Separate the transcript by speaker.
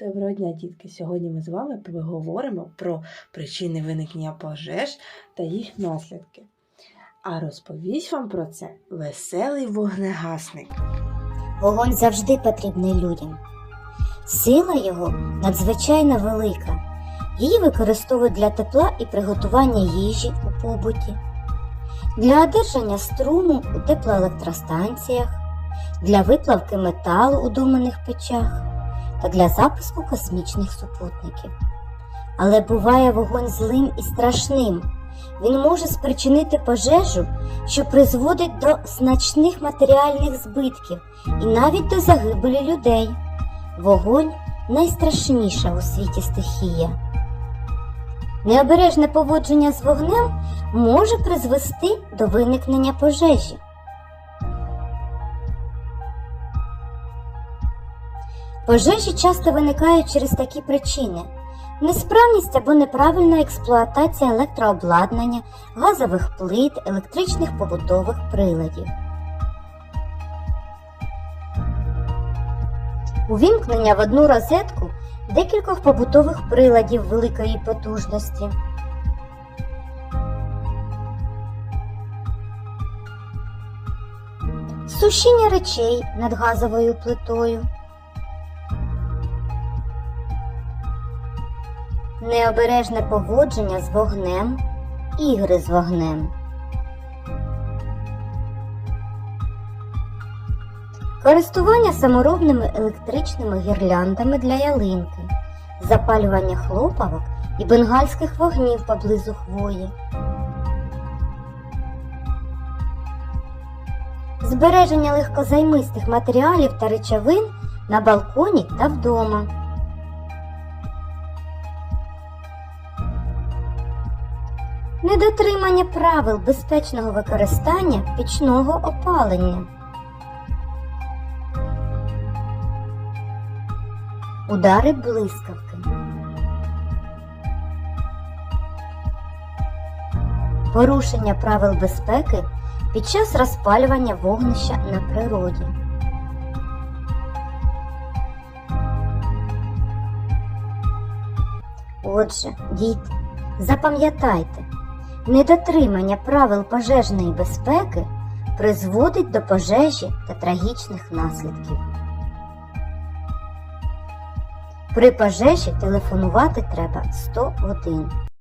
Speaker 1: Доброго дня, дітки! Сьогодні ми з вами поговоримо про причини виникнення пожеж та їх наслідки. А розповість вам про це веселий вогнегасник.
Speaker 2: Вогонь завжди потрібний людям. Сила його надзвичайно велика. Її використовують для тепла і приготування їжі у побуті, для одержання струму у теплоелектростанціях, для виплавки металу у доменних печах та для запуску космічних супутників. Але буває вогонь злим і страшним. Він може спричинити пожежу, що призводить до значних матеріальних збитків і навіть до загибелі людей. Вогонь найстрашніша у світі стихія. Необережне поводження з вогнем може призвести до виникнення пожежі. Пожежі часто виникають через такі причини: несправність або неправильна експлуатація електрообладнання, газових плит, електричних побутових приладів. Увімкнення в одну розетку декількох побутових приладів великої потужності. Сушіння речей над газовою плитою. Необережне поводження з вогнем, ігри з вогнем. Користування саморобними електричними гірляндами для ялинки, запалювання хлопавок і бенгальських вогнів поблизу хвої. Збереження легкозаймистих матеріалів та речовин на балконі та вдома. Недотримання правил безпечного використання пічного опалення. Удари блискавки. Порушення правил безпеки під час розпалювання вогнища на природі. Отже, діти, запам'ятайте, недотримання правил пожежної безпеки призводить до пожежі та трагічних наслідків. При пожежі телефонувати треба 101.